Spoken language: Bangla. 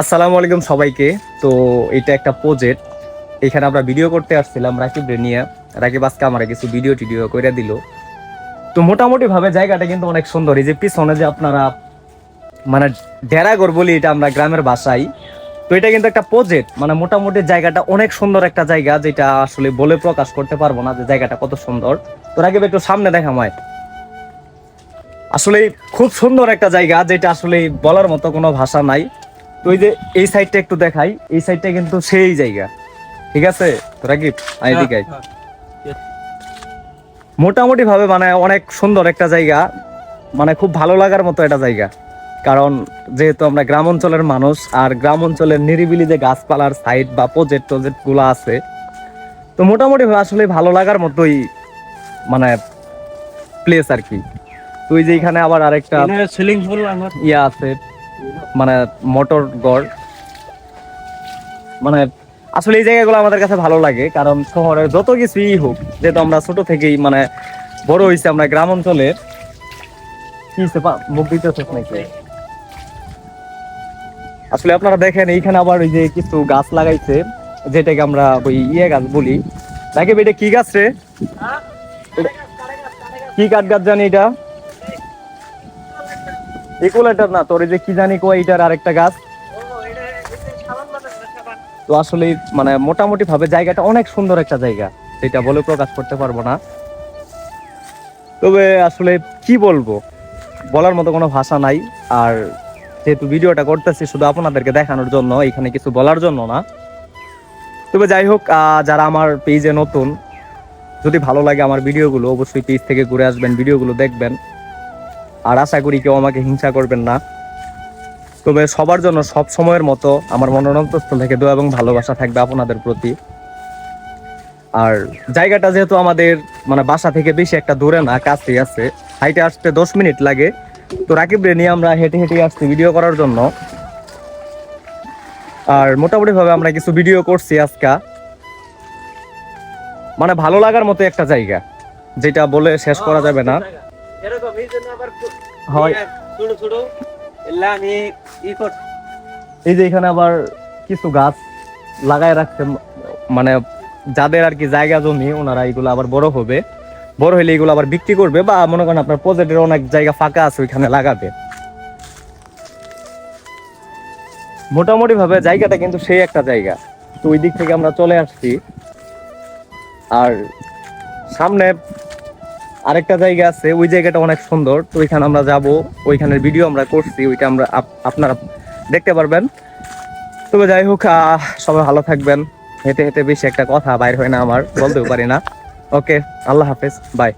আসসালামু আলাইকুম সবাইকে। তো এটা একটা প্রজেক্ট এখানে আমরা ভিডিও করতে আসছিলাম রাকিব রে নিয়ে। রাকিব আজকে আমার কিছু ভিডিও টিডিও করে দিল। তো মোটামুটি ভাবে জায়গাটা কিন্তু অনেক সুন্দর। এই যে পিছনে যে আপনারা মানে ডেরাগর বলি এটা আমরা গ্রামের ভাষায় তো এটা কিন্তু একটা প্রজেক্ট মানে মোটামুটি জায়গাটা অনেক সুন্দর একটা জায়গা, যেটা আসলে বলে প্রকাশ করতে পারব না যে জায়গাটা কত সুন্দর। তো রাকিব, একটু সামনে দেখা মায় আসলে খুব সুন্দর একটা জায়গা, যেটা আসলে বলার মতো কোনো ভাষা নাই। তো ওই যে এই সাইডটা একটু দেখাই। এই সাইডটা কিন্তু সেই জায়গা। ঠিক আছে? তোরা কি এদিকে মোটামুটি ভাবে মানে অনেক সুন্দর একটা জায়গা। মানে খুব ভালো লাগার মতো একটা জায়গা। কারণ যেহেতু আমরা গ্রাম অঞ্চলের মানুষ আর গ্রাম অঞ্চলের নিরিবিলি যে গাছপালার সাইড বা প্রজেক্ট টজেক্টগুলো আছে তো মোটামুটি আসলে ভালো লাগার মতোই মানে প্লেস আর কি। তুই যে এখানে আবার আরেকটা সিলিং ফুল আমার ইয়া আছে। মানে মোটর গড়। মানে আসলে এই জায়গাগুলো আমাদের কাছে ভালো লাগে কারণ শহরের যত কিছুই হোক যেহেতু আমরা ছোট থেকেই মানে বড় হয়েছে আমরা গ্রাম অঞ্চলে কি মুখ দিতেছে নাকি? আসলে আপনারা দেখেন এইখানে আবার ওই যে কিছু গাছ লাগাইছে যেটাকে আমরা ওই ইয়ে গাছ বলি। তাকে এটা কি গাছ রে? এটা- কি কাঠ গাছ জানি এটা? ইকুলেটার না, তোর যে কি জানি কো এইটার আরেকটা গাছ। তো আসলে মানে মোটামুটি ভাবে জায়গাটা অনেক সুন্দর একটা জায়গা যেটা বলে প্রকাশ করতে পারব না। তবে আসলে কি বলব, বলার মতো কোনো ভাষা নাই। আর যেহেতু ভিডিওটা করতেছি, শুধু আপনাদেরকে দেখানোর জন্য, এখানে কিছু বলার জন্য না। তবে যাই হোক যারা আমার পেজে নতুন, যদি ভালো লাগে আমার ভিডিওগুলো, অবশ্যই পেজ থেকে ঘুরে আসবেন, ভিডিওগুলো দেখবেন। আর আশা করি কেউ আমাকে হিংসা করবেন না। তবে সবার জন্য সব সময়ের মতো আমার মনোনন্তস্থল থেকে দোয়া এবং ভালোবাসা থাকবে আপনাদের প্রতি। আর জায়গাটা যেহেতু আমাদের মানে বাসা থেকে বেশি একটা দূরে না, কাছেই আছে। হাইটে আসতে দশ মিনিট লাগে। তো রাকিব রে নিয়ে আমরা হেঁটে হেঁটে আসছি ভিডিও করার জন্য। আর মোটামুটিভাবে আমরা কিছু ভিডিও করছি আজকা। মানে ভালো লাগার মতো একটা জায়গা, যেটা বলে শেষ করা যাবে না। এরকম এই জন্য আবার হয়। ছোট ছোট। এলা আমি ই কর এই যে এখানে আবার কিছু গাছ লাগায় রাখছে মানে যাদের আর কি জায়গা জমি ওনারা এগুলো আবার বড় হবে। বড় হলে এগুলো আবার বিক্রি করবে বা মনে করেন আপনার প্রজেক্টের অনেক জায়গা ফাঁকা আছে ওইখানে লাগাবে। মোটামুটি ভাবে জায়গাটা কিন্তু সেই একটা জায়গা। তো ওই দিক থেকে আমরা চলে আসছি। আর সামনে আরেকটা জায়গা আছে, ওই জায়গাটা অনেক সুন্দর। তো ওইখানে আমরা যাব, ওইখানের ভিডিও আমরা করছি, ওইটা আমরা আপ- আপনারা দেখতে পারবেন। তবে যাই হোক সবাই ভালো থাকবেন। হেঁটে হেঁটে বেশি একটা কথা বাইর হয় না আমার, বলতেও পারি না। ওকে, আল্লাহ হাফেজ বাই